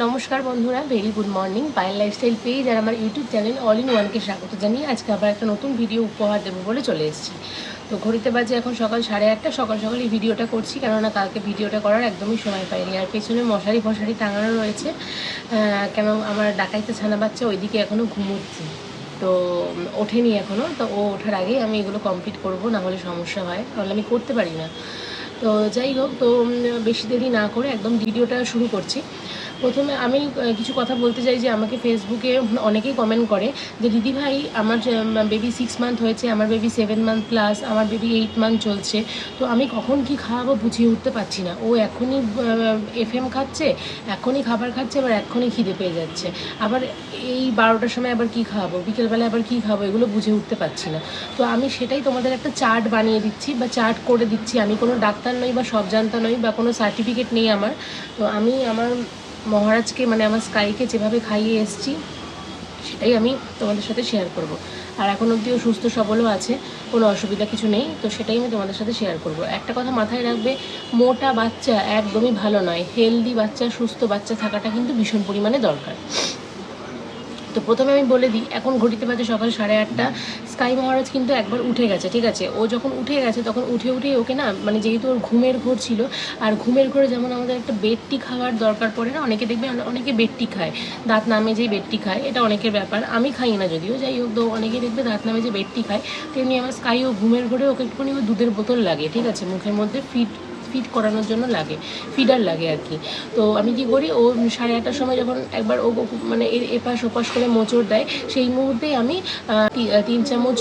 নমস্কার বন্ধুরা, very good morning. Payel lifestyle page আর আমার ইউটিউব চ্যানেল অল ইন ওয়ানকে স্বাগত জানিয়ে আজকে আবার একটা নতুন ভিডিও উপহার দেবো বলে চলে এসেছি। তো ঘড়িতে বাজে এখন সকাল সাড়ে আটটা, সকাল সকাল এই ভিডিওটা করছি, কেননা কালকে ভিডিওটা করার একদমই সময় পাইনি। আর পেছনে মশারি ফশারি টাঙানো রয়েছে। কেন আমার ডাকাইতে ছানা বাচ্চা ওইদিকে এখনও ঘুমোচ্ছে। তো ওঠেনি এখনও তো ও ওঠার আগেই আমি এগুলো কমপ্লিট করব, না হলে সমস্যা হয় তাহলে আমি করতে পারি না। তো যাই হোক, তো বেশি দেরি না করে একদম ভিডিওটা শুরু করছি। প্রথমে আমি কিছু কথা বলতে চাই যে আমাকে ফেসবুকে অনেকেই কমেন্ট করে যে, দিদি ভাই, আমার বেবি সিক্স মান্থ হয়েছে, আমার বেবি সেভেন মান্থ প্লাস আমার বেবি এইট মান্থ চলছে। তো আমি কখন কি খাওয়াবো বুঝিয়ে উঠতে পারছি না। ও এখনই এফ এম খাচ্ছে, এখনই খাবার খাচ্ছে, আবার এখনই খিদে পেয়ে যাচ্ছে। আবার এই বারোটার সময় আবার কি খাওয়াবো? বিকেলবেলা আবার কি খাব এগুলো বুঝে উঠতে পারছি না। তো আমি সেটাই তোমাদের একটা চার্ট বানিয়ে দিচ্ছি বা চার্ট করে দিচ্ছি। আমি কোনো ডাক্তার নই বা সব জানতা নই বা কোনো সার্টিফিকেট নেই আমার। তো আমি, আমার মহারাজকে মানে আমার স্কাইকে যেভাবে খাইয়ে এসছি, সেটাই আমি তোমাদের সাথে শেয়ার করব। আর এখন অবধিও সুস্থ, সবলও আছে, কোনো অসুবিধা কিছু নেই, তো সেটাই আমি তোমাদের সাথে শেয়ার করব। একটা কথা মাথায় রাখবে, মোটা বাচ্চা একদমই ভালো নয় হেলদি বাচ্চা, সুস্থ বাচ্চা থাকাটা কিন্তু ভীষণ পরিমাণে দরকার। তো প্রথমে আমি বলে দিই, এখন ঘড়িতে বাজে সকাল সাড়ে আটটা। স্কাই মহারাজ কিন্তু একবার উঠে গেছে, ঠিক আছে? ও যখন উঠে গেছে, তখন উঠে উঠেই ওকে না মানে যেহেতু ওর ঘুমের ঘোর ছিল, আর ঘুমের ঘোরে যেমন আমাদের একটা বেডটি খাওয়ার দরকার পড়ে না, অনেকে দেখবে অনে- অনেকে বেডটি খায়। দাঁত নামে যেই বেডটি খায়, এটা অনেকের ব্যাপার। আমি খাই না যদিও, যাই হোক, তো অনেকে দেখবে দাঁত নামে যে বেডটি খায়, তেমনি আমার স্কাই ও ঘুমের ঘোরে ওকে একটুখানি দুধের বোতল লাগে, ঠিক আছে? মুখের মধ্যে ফিট ফিট করানোর জন্য লাগে ফিডার লাগে আর কি। তো আমি কি করি, ও সাড়ে আটটার সময় যখন একবার ও মানে এর এপাশ ওপাশ করে মোচড় দেয়, সেই মুহূর্তেই আমি তিন চামচ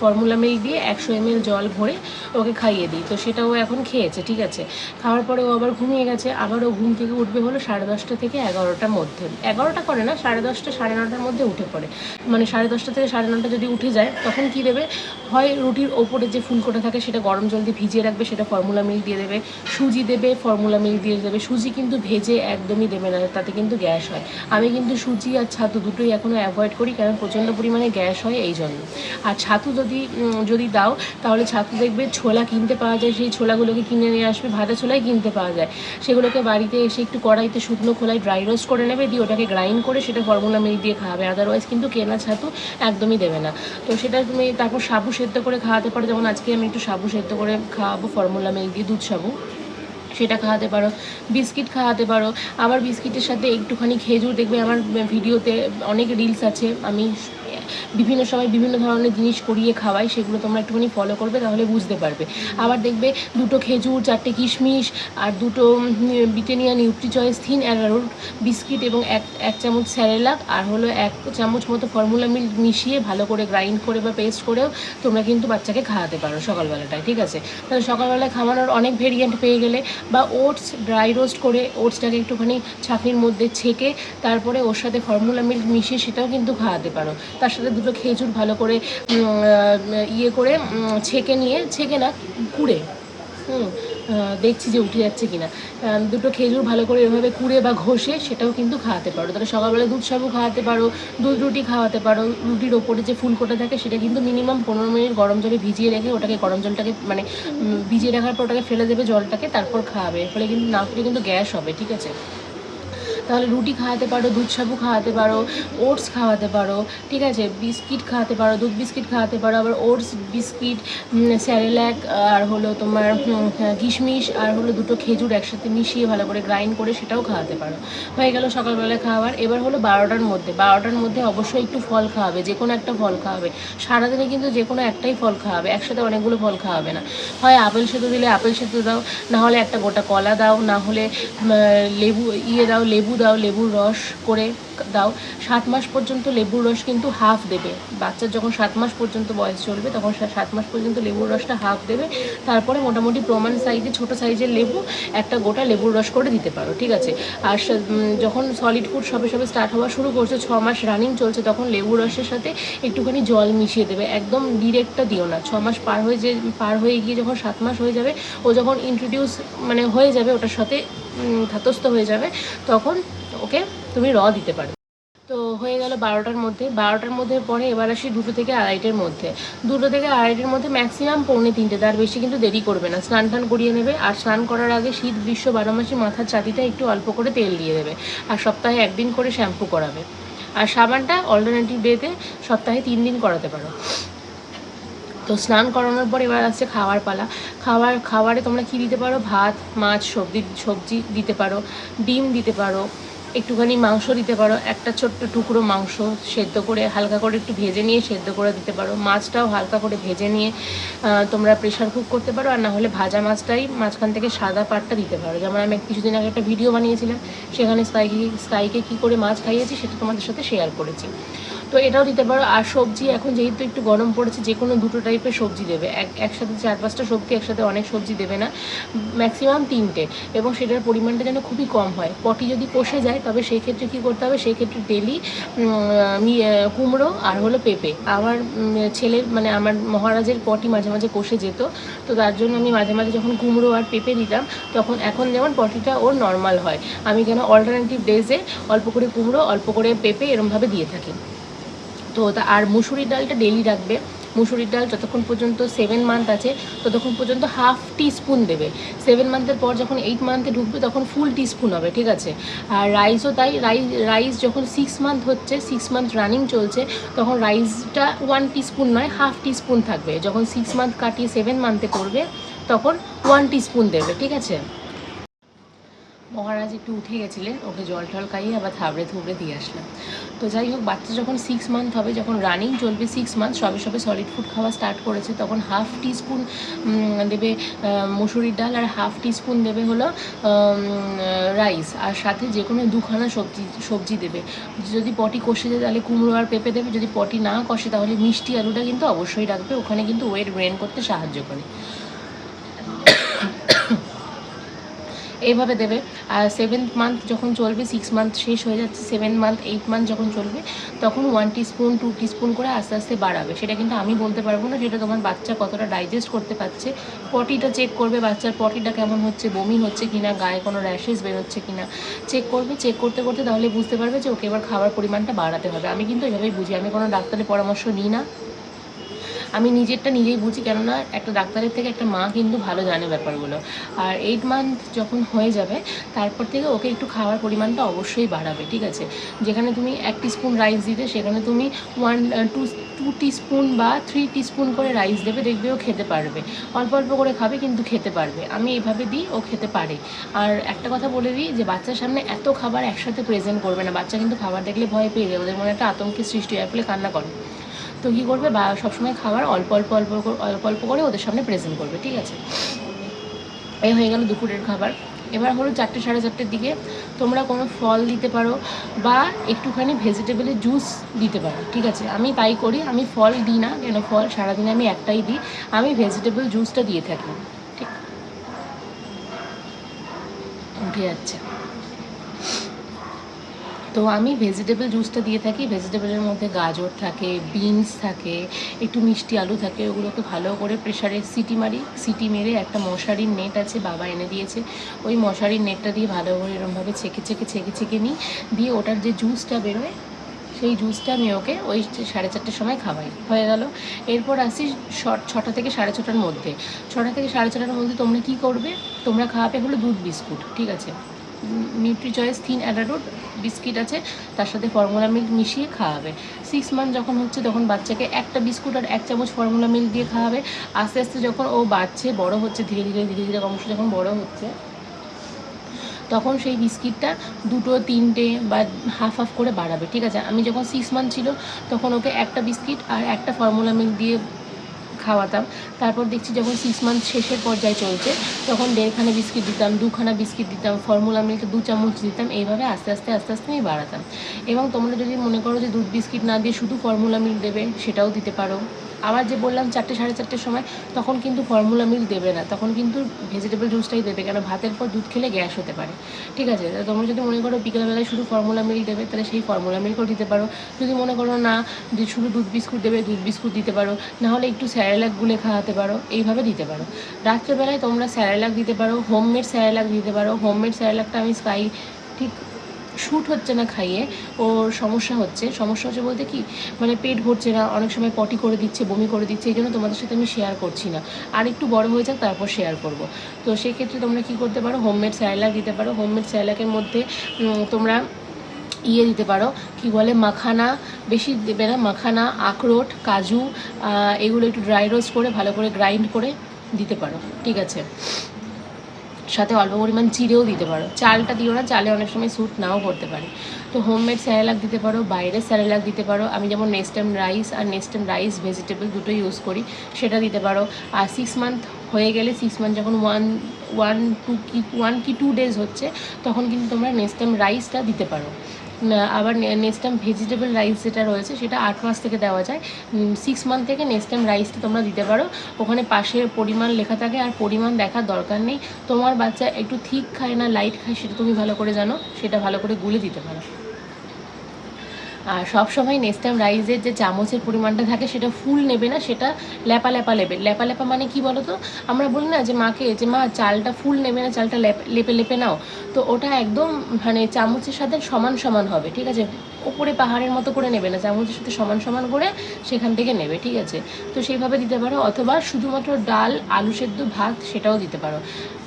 ফর্মুলা মিল্ক দিয়ে একশো এম জল ভরে ওকে খাইয়ে দিই। তো সেটা ও এখন খেয়েছে, ঠিক আছে। খাওয়ার পরে ও আবার ঘুমিয়ে গেছে, আবার ও ঘুম থেকে উঠবে হলো সাড়ে দশটা থেকে এগারোটার মধ্যে। এগারোটা করে না, সাড়ে দশটা, সাড়ে নটার মধ্যে উঠে পড়ে। মানে সাড়ে দশটা থেকে সাড়ে নটা যদি উঠে যায়, তখন কি দেবে? হয় রুটির ওপরে যে ফুলকোটা থাকে সেটা গরম জল দিয়ে ভিজিয়ে রাখবে সেটা ফর্মুলা মিল্ক দিয়ে দেবে, সুজি দেবে ফর্মুলা মিল্ক দিয়ে দেবে, সুজি কিন্তু ভেজে একদমই দেবে না, তাতে কিন্তু গ্যাস হয়। আমি কিন্তু সুজি আর ছাতু দুটোই এখনও অ্যাভয়েড করি, কারণ প্রচণ্ড পরিমাণে গ্যাস হয় এই জন্য। আর ছাতু যদি যদি দাও, তাহলে ছাতু দেখবে ছোলা কিনতে পাওয়া যায়, সেই ছোলাগুলোকে কিনে নিয়ে আসবে ভাজা ছোলাই কিনতে পাওয়া যায়। সেগুলোকে বাড়িতে এসে একটু কড়াইতে শুকনো খোলায় ড্রাই রোস্ট করে নেবে, দিয়ে ওটাকে গ্রাইন্ড করে সেটা ফর্মুলা মিল্ক দিয়ে খাওয়াবে আদারওয়াইজ কিন্তু কেনা ছাতু একদমই দেবে না। তো সেটা তুমি তারপর সাবু সেদ্ধ করে খাওয়াতে পারো, যেমন আজকে আমি একটু সাবু সেদ্ধ করে খাওয়াবো। ফর্মুলা মিল্ক দিয়ে দুধ সাবু। সেটা খাওয়াতে পারো, বিস্কিট খাওয়াতে পারো। আবার বিস্কিটের সাথে একটুখানি খেজুর দেখবে, আমার ভিডিওতে অনেক রিলস আছে, আমি বিভিন্ন সময় বিভিন্ন ধরনের জিনিস করিয়ে খাওয়াই সেগুলো তোমরা একটুখানি ফলো করবে, তাহলে বুঝতে পারবে। আবার দেখবে দুটো খেজুর, চারটে কিশমিশ আর দুটো Britannia nutri choice thin arrowroot biscuit এবং এক এক চামচ স্যারেলাক আর হলো এক চামচ মতো ফর্মুলা মিল্ক মিশিয়ে ভালো করে গ্রাইন্ড করে বা পেস্ট করেও তোমরা কিন্তু বাচ্চাকে খাওয়াতে পারো সকালবেলাটায়, ঠিক আছে? তাহলে সকালবেলায় খাওয়ানোর অনেক ভেরিয়েন্ট পেয়ে গেলে বা ওটস ড্রাই রোস্ট করে ওটসটাকে একটুখানি ছাঁকনির মধ্যে ছেঁকে তারপরে ওর সাথে ফর্মুলা মিল্ক মিশিয়ে সেটাও কিন্তু খাওয়াতে পারো। তার সাথে দুটো খেজুর ভালো করে ইয়ে করে ছেঁকে নিয়ে, ছেঁকে না, কুড়ে, হুম দেখছি যে উঠে যাচ্ছে কিনা। দুটো খেজুর ভালো করে এভাবে কুড়ে বা ঘষে সেটাও কিন্তু খাওয়াতে পারো। তাহলে সকালবেলা দুধ সাবু খাওয়াতে পারো, দুধ রুটি খাওয়াতে পারো, রুটির ওপরে যে ফুলকোটা থাকে সেটা কিন্তু মিনিমাম পনেরো মিনিট গরম জলে ভিজিয়ে রেখে ওটাকে গরম জলটাকে মানে ভিজিয়ে রাখার পর ওটাকে ফেলে দেবে জলটাকে, তারপর খাওয়াবে ফলে কিন্তু না ফেলে কিন্তু গ্যাস হবে, ঠিক আছে? তাহলে রুটি খাওয়াতে পারো, দুধ সাবু খাওয়াতে পারো, ওটস খাওয়াতে পারো, ঠিক আছে? বিস্কিট খাওয়াতে পারো, দুধ বিস্কিট খাওয়াতে পারো, আবার ওটস, বিস্কিট স্যারেল্যাক আর হলো তোমার কিশমিশ, আর হলো দুটো খেজুর একসাথে মিশিয়ে ভালো করে গ্রাইন্ড করে সেটাও খাওয়াতে পারো। হয়ে গেল সকালবেলা খাওয়ার। এবার হলো বারোটার মধ্যে। বারোটার মধ্যে অবশ্যই একটু ফল খাওয়াবে, যে কোনো একটা ফল খাওয়াবে। সারাদিনে কিন্তু যে কোনো একটাই ফল খাওয়াবে, একসাথে অনেকগুলো ফল খাওয়াবে না। হয় আপেল সেদ্ধ দিলে আপেল সেদ্ধ দাও, না হলে একটা গোটা কলা দাও, না হলে লেবু ইয়ে দাও, লেবু দাও, লেবুর রস করে দাও। সাত মাস পর্যন্ত লেবুর রস কিন্তু হাফ দেবে। বাচ্চার যখন সাত মাস পর্যন্ত বয়স চলবে, তখন সাত মাস পর্যন্ত লেবুর রসটা হাফ দেবে। তারপরে মোটামুটি প্রমাণ সাইজে, ছোট সাইজের লেবু, একটা গোটা লেবুর রস করে দিতে পারো, ঠিক আছে? আর যখন সলিড ফুড সবে সবে স্টার্ট হওয়া শুরু করছে, ছ মাস রানিং চলছে, তখন লেবুর রসের সাথে একটুখানি জল মিশিয়ে দেবে। একদম ডিরেক্টটা দিও না। ছ মাস পার হয়ে যে পার হয়ে গিয়ে যখন সাত মাস হয়ে যাবে, ও যখন ইন্ট্রোডিউস মানে হয়ে যাবে ওটার সাথে ধাতস্থ হয়ে যাবে, তখন ওকে তুমি র দিতে পারো। তো হয়ে গেল বারোটার মধ্যে। বারোটার মধ্যে পরে এবার আসি দুটো থেকে আড়াইটের মধ্যে। দুটো থেকে আড়াইটের মধ্যে ম্যাক্সিমাম পৌনে তিনটে, তার বেশি কিন্তু দেরি করবে না। স্নান টান করিয়ে নেবে। আর স্নান করার আগে শীত, গ্রীষ্ম, বারো মাসে মাথার ছাতিটা একটু অল্প করে তেল দিয়ে দেবে। আর সপ্তাহে একদিন করে শ্যাম্পু করাবে। আর সাবানটা অল্টারনেটিভ ডেতে সপ্তাহে তিন দিন করাতে পারো। তো স্নান করানোর পর এবার আসছে খাওয়ার পালা। খাবার খাবারে তোমরা কী দিতে পারো? ভাত, মাছ, সবজি সবজি দিতে পারো, ডিম দিতে পারো, একটুখানি মাংস দিতে পারো, একটা ছোট্ট টুকরো মাংস সেদ্ধ করে হালকা করে একটু ভেজে নিয়ে সেদ্ধ করে দিতে পারো। মাছটাও হালকা করে ভেজে নিয়ে তোমরা প্রেশার কুক করতে পারো। আর না হলে ভাজা মাছটাই মাঝখান থেকে সাদা পাটটা দিতে পারো। যেমন আমি কিছুদিন আগে একটা ভিডিও বানিয়েছিলাম, সেখানে স্কাইকে স্কাইকে কী করে মাছ খাইয়েছি সেটা তোমাদের সাথে শেয়ার করেছি। তো এটাও দিতে পারো। আর সবজি এখন যেহেতু একটু গরম পড়েছে, যে কোনো দুটো টাইপের সবজি দেবে। এক, একসাথে চার, পাঁচটা সবজি, একসাথে অনেক সবজি দেবে না। ম্যাক্সিমাম তিনটে। এবং সেটার পরিমাণটা যেন খুবই কম হয়। পটি যদি কষে যায়, তবে সেই ক্ষেত্রে কী করতে হবে? সেই ক্ষেত্রে ডেলি কুমড়ো আর হলো পেঁপে। আমার ছেলের মানে আমার মহারাজের পটি মাঝে মাঝে কষে যেত। তো তার জন্য আমি মাঝে মাঝে যখন কুমড়ো আর পেঁপে দিতাম, তখন এখন যেমন পটিটা ওর নর্মাল হয়। আমি কেন অল্টারনেটিভ ডেজে অল্প করে কুমড়ো, অল্প করে পেঁপে এরমভাবে দিয়ে থাকি। তো আর মুসুরির ডালটা ডেলি রাখবে। মুসুরির ডাল যতক্ষণ পর্যন্ত সেভেন মান্থ আছে, ততক্ষণ পর্যন্ত হাফ টি স্পুন দেবে। সেভেন মান্থের পর যখন এইট মান্থে ঢুকবে, তখন ফুল টি স্পুন হবে, ঠিক আছে? আর রাইসও তাই রাইস রাইস যখন সিক্স মান্থ হচ্ছে সিক্স মান্থ রানিং চলছে, তখন রাইসটা ওয়ান টি স্পুন নয় হাফ টি স্পুন থাকবে। যখন সিক্স মান্থ কাটিয়ে সেভেন মান্থে করবে, তখন ওয়ান টি স্পুন দেবে, ঠিক আছে? মহারাজ একটু উঠে গেছিলেন, ওকে জল টল খাইয়ে আবার থাবড়ে থুবড়ে দিয়ে আসলাম। তো যাই হোক, বাচ্চা যখন সিক্স মান্থ হবে, যখন রানিং চলবে সিক্স মান্থ সবে সবে সলিড ফুড খাওয়া স্টার্ট করেছে, তখন হাফ টিস্পুন দেবে মুসুরির ডাল আর হাফ টিস্পুন দেবে হলো রাইস আর সাথে যে কোনো দুখানা সবজি সবজি দেবে। যদি পটি কষে যায় তাহলে কুমড়ো আর পেঁপে দেবে, যদি পটি না কষে তাহলে মিষ্টি আলুটা কিন্তু অবশ্যই রাখবে, ওখানে কিন্তু ওয়েট ব্রেন করতে সাহায্য করে। এইভাবে দেবে। আর সেভেন্থ মান্থ যখন চলবে সিক্স মান্থ শেষ হয়ে যাচ্ছে সেভেন মান্থ এইট মান্থ যখন চলবে, তখন ওয়ান স্পুন টু স্পুন করে আস্তে আস্তে বাড়াবে। সেটা কিন্তু আমি বলতে পারব না সেটা তোমার বাচ্চা কতটা ডাইজেস্ট করতে পারছে। পটিটা চেক করবে বাচ্চার পটিটা কেমন হচ্ছে, বমি হচ্ছে কিনা, গায়ে কোনো র্যাশেস বেরোচ্ছে কিনা। চেক করবে চেক করতে করতে তাহলে বুঝতে পারবে যে ওকে এবার খাবার পরিমাণটা বাড়াতে হবে। আমি কিন্তু এভাবেই বুঝি, আমি কোনো ডাক্তারের পরামর্শ নিই না। আমি নিজেরটা নিজেই বুঝি, কেননা একটা ডাক্তারের থেকে একটা মা কিন্তু ভালো জানে ব্যাপারগুলো। আর এইট মান্থ যখন হয়ে যাবে, তারপর থেকে ওকে একটু খাওয়ার পরিমাণটা অবশ্যই বাড়াবে, ঠিক আছে? যেখানে তুমি এক স্পুন রাইস দিতে, সেখানে তুমি ওয়ান টু টু টিস্পুন বা থ্রি টিস্পুন করে রাইস দেবে, দেখবে ও খেতে পারবে। অল্প অল্প করে খাবে, কিন্তু খেতে পারবে। আমি এইভাবে দিই, ও খেতে পারে। আর একটা কথা বলে দিই যে, বাচ্চার সামনে এত খাবার একসাথে প্রেজেন্ট করবে না। বাচ্চা কিন্তু খাবার দেখলে ভয় পেয়ে যাবে ওদের মনে একটা আতঙ্কের সৃষ্টি হয় ফলে কান্না করে। তো কী করবে? বা সবসময় খাবার অল্প অল্প অল্প অল্প অল্প করে ওদের সামনে প্রেজেন্ট করবে, ঠিক আছে? এই হয়ে গেল দুপুরের খাবার। এবার হলো চারটে সাড়ে চারটের দিকে তোমরা কোনো ফল দিতে পারো বা একটুখানি ভেজিটেবলের জুস দিতে পারো, ঠিক আছে? আমি তাই করি, আমি ফল দিই না, কেন ফল সারাদিনে আমি একটাই দিই, আমি ভেজিটেবল জুসটা দিয়ে থাকি, ঠিক? উঠে যাচ্ছে। তো আমি ভেজিটেবল জুসটা দিয়ে থাকি। ভেজিটেবলের মধ্যে গাজর থাকে বিনস থাকে, একটু মিষ্টি আলু থাকে, ওগুলোকে ভালো করে প্রেশারে সিটি মারি, সিটি মেরে একটা মশারির নেট আছে, বাবা এনে দিয়েছে। ওই মশারির নেটটা দিয়ে ভালো করে এরমভাবে ছেঁকে ছেঁকে ছেঁকে ছেঁকে নিই। দিয়ে ওটার যে জুসটা বেরোয়, সেই জুসটা আমি ওকে ওই সাড়ে চারটের সময় খাওয়াই। হয়ে গেল। এরপর আসি ছটা থেকে সাড়ে ছটার মধ্যে। ছটা থেকে সাড়ে ছটার মধ্যে তোমরা কি করবে? তোমরা খাওয়াবে হলো দুধ বিস্কুট, ঠিক আছে? Nutri choice thin arrowroot biscuit আছে, তার সাথে ফর্মুলা মিল্ক মিশিয়ে খাওয়াবে। সিক্স মান্থ যখন হচ্ছে তখন বাচ্চাকে একটা বিস্কুট আর এক চামচ ফর্মুলা মিল্ক দিয়ে খাওয়াবে। আস্তে আস্তে যখন ও বাড়ছে, বড় হচ্ছে, ধীরে ধীরে ধীরে ধীরে ক্রমশ যখন বড় হচ্ছে, তখন সেই বিস্কিটটা দুটো, তিনটে বা হাফ হাফ করে বাড়াবে, ঠিক আছে? আমি যখন সিক্স মান্থ ছিল, তখন ওকে একটা বিস্কিট আর একটা ফর্মুলা মিল্ক দিয়ে খাওয়াতাম। তারপর দেখছি যখন সিক্স মান্থ শেষের পর্যায়ে চলছে, তখন দেড়খানা বিস্কিট দিতাম, দুখানা বিস্কিট দিতাম ফর্মুলা মিল্ক দু চামচ দিতাম, এইভাবে আস্তে আস্তে আস্তে আস্তে আমি বাড়াতাম। এবং তোমরা যদি মনে করো যে দুধ বিস্কিট না দিয়ে শুধু ফর্মুলা মিল্ক দেবে, সেটাও দিতে পারো। আবার যে বললাম চারটে, সাড়ে চারটের সময়, তখন কিন্তু ফর্মুলা মিল্ক দেবে না। তখন কিন্তু ভেজিটেবল জুসটাই দেবে, কেন ভাতের পর দুধ খেলে গ্যাস হতে পারে। ঠিক আছে? তোমরা যদি মনে করো বিকেলবেলায় শুধু ফর্মুলা মিল্ক দেবে, তাহলে সেই ফর্মুলা মিল্কও দিতে পারো। যদি মনে করো না যে শুধু দুধ বিস্কুট দেবে, দুধ বিস্কুট দিতে পারো। নাহলে একটু স্যারেলাক গুলে খাওয়াতে পারো, এইভাবে দিতে পারো। রাত্রেবেলায় তোমরা স্যারেলাক দিতে পারো, হোমমেড স্যারেলাক দিতে পারো। হোমমেড স্যারেলাকটা আমি স্কাই ঠিক শ্যুট হচ্ছে না খাইয়ে, ওর সমস্যা হচ্ছে। সমস্যা হচ্ছে বলতে কি মানে পেট ভরছে না, অনেক সময় পটি করে দিচ্ছে, বমি করে দিচ্ছে, এই জন্য তোমাদের সাথে আমি শেয়ার করছি না। আর একটু বড় হয়ে যাক, তারপর শেয়ার করব। তো সেক্ষেত্রে তোমরা কি করতে পারো, হোমমেড স্যালাক দিতে পারো। হোমমেড স্যালাকের মধ্যে তোমরা ইয়ে দিতে পারো। কি বলে? মাখানা, বেশি দেবে না, মাখানা, আখরোট, কাজু এগুলো একটু ড্রাই রোস্ট করে, ভালো করে গ্রাইন্ড করে দিতে পারো। ঠিক আছে? সাথে অল্প পরিমাণ চিড়েও দিতে পারো। চালটা দিও না, চালে অনেক সময় স্যুট নাও করতে পারে। তো হোমমেড স্যালাক দিতে পারো, বাইরের স্যালাক দিতে পারো। আমি যেমন নেস্টেম রাইস আর নেস্টেম রাইস ভেজিটেবল দুটো ইউজ করি, সেটা দিতে পারো। আর সিক্স মান্থ হয়ে গেলে সিক্স মান্থ যখন ওয়ান ওয়ান টু কি ওয়ান কি টু ডেজ হচ্ছে, তখন কিন্তু তোমরা নেস্টেম রাইসটা দিতে পারো। আবার নেক্সট টাইম ভেজিটেবল রাইস যেটা রয়েছে, সেটা আট মাস থেকে দেওয়া যায়। সিক্স মান্থ থেকে নেক্সট টাইম রাইসটা তোমরা দিতে পারো। ওখানে পাশে পরিমাণ লেখা থাকে আর পরিমাণ দেখার দরকার নেই। তোমার বাচ্চা একটু থিক খায় না লাইট খায়, সেটা তুমি ভালো করে জানো। সেটা ভালো করে গুলে দিতে পারো। আর সবসময় নেক্সট টাইম রাইসের যে চামচের পরিমাণটা থাকে, সেটা ফুল নেবে না, সেটা ল্যাপা ল্যাপা নেবে ল্যাপা ল্যাপা মানে কি বলো তো আমরা বলি না যে, মাকে, যে মা, চালটা ফুল নেবে না, চালটা লেপে লেপে নাও। তো ওটা একদম মানে চামচের সাথে সমান সমান হবে, ঠিক আছে? ওপরে পাহাড়ের মতো করে নেবে না চামচের সাথে সমান সমান করে সেখান থেকে নেবে, ঠিক আছে? তো সেইভাবে দিতে পারো, অথবা শুধুমাত্র ডাল, আলু সেদ্ধ, ভাত সেটাও দিতে পারো।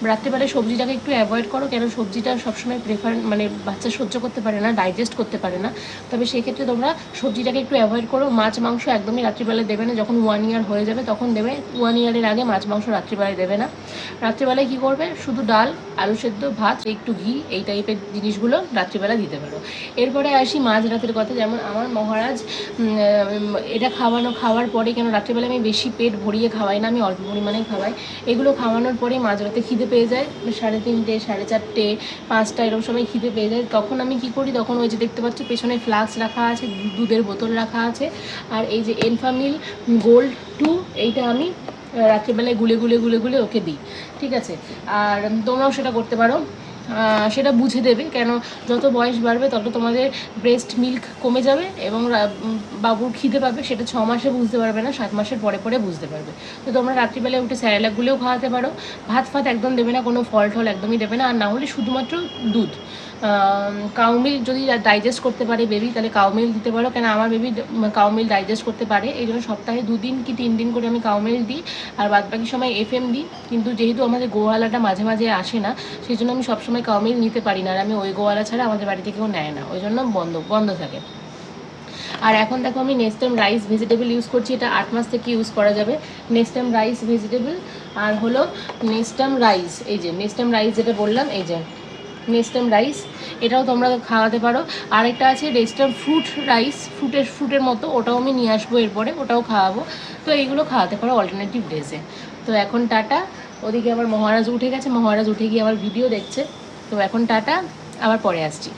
রাত্রেবেলায় সবজিটাকে একটু অ্যাভয়েড করো, কেন সবজিটা সবসময় প্রেফার মানে বাচ্চা সহ্য করতে পারে না ডাইজেস্ট করতে পারে না। তবে সেক্ষেত্রে তোমরা সবজিটাকে একটু অ্যাভয়েড করো, মাছ, মাংস একদমই রাত্রিবেলায় দেবে না, যখন ওয়ান ইয়ার হয়ে যাবে তখন দেবে ওয়ান ইয়ারের আগে মাছ, মাংস রাত্রিবেলায় দেবে না। রাত্রিবেলায় কী করবে? শুধু ডাল, আলু সেদ্ধ, ভাত, একটু ঘি, এই টাইপের জিনিসগুলো রাত্রিবেলা দিতে পারো। এরপরে আসি মাঝ রাতের কথা, যেমন আমার মহারাজ এটা খাওয়ানো, খাওয়ার পরে কেন রাত্রিবেলা আমি বেশি পেট ভরিয়ে খাওয়াই না, আমি অল্প পরিমাণে খাওয়াই। এগুলো খাওয়ানোর পরে মাঝরাতে খিদে পেয়ে যায়, সাড়ে তিনটে, সাড়ে চারটে, পাঁচটা এরকম সময় খিদে পেয়ে যায়। তখন আমি কি করি, তখন ওই যে দেখতে পাচ্ছ, পেছনে ফ্লাক্স রাখা আছে, দুধের বোতল রাখা আছে, আর এই যে এনফামিল গোল্ড টু, এইটা আমি রাত্রিবেলায় গুলে গুলে গুলে গুলে ওকে দিই, ঠিক আছে? আর তোমরাও সেটা করতে পারো। সেটা বুঝে দেবে। কেন যত বয়স বাড়বে, তত তোমাদের ব্রেস্ট মিল্ক কমে যাবে এবং বাবুর খিদে পাবে, সেটা ছ মাসে বুঝতে পারবে না, সাত মাসের পরে পরে বুঝতে পারবে। তো তোমরা রাত্রিবেলায় উঠে স্যারেলাকগুলোও খাওয়াতে পারো। ভাত ফাত একদম দেবে না, কোনো ফল টল একদমই দেবে না। আর না হলে শুধুমাত্র দুধ। কাউমিল যদি ডাইজেস্ট করতে পারে বেবি তাহলে কাউমিল দিতে পারো। কেন আমার বেবি কাউমিল ডাইজেস্ট করতে পারে। এই জন্য সপ্তাহে দুদিন কি তিন দিন করে আমি কাউমিল দিই। আর বাদ বাকি সময় এফ এম দিই। কিন্তু যেহেতু আমাদের গোয়ালাটা মাঝে মাঝে আসে না, সেই জন্য আমি সবসময় কাউমিল নিতে পারি না, আর আমি ওই গোয়ালা ছাড়া আমাদের বাড়িতে কেউ নেয় না, ওই জন্য বন্ধ বন্ধ থাকে। আর এখন দেখো আমি next time rice vegetable use করছি, এটা আট মাস থেকে ইউজ করা যাবে। নেক্সট টাইম রাইস ভেজিটেবল আর হলো নেক্সট টাইম রাইস এই যে নেক্সট টাইম রাইস যেটা বললাম, এই যে নেক্সট টাইম রাইস এটাও তোমরা খাওয়াতে পারো। আরেকটা আছে নেক্সট টাইম ফ্রুট রাইস ফ্রুটের ফ্রুটের মতো, ওটাও আমি নিয়ে আসব এরপরে, ওটাও খাওয়াবো। তো এইগুলো খাওয়াতে পারো অল্টারনেটিভ ডেজে তো এখন টাটা, ওদিকে আবার মহারাজ উঠে গেছে, মহারাজ উঠে গিয়ে আবার ভিডিও দেখছে। তো এখন টাটা আবার পরে আসছি।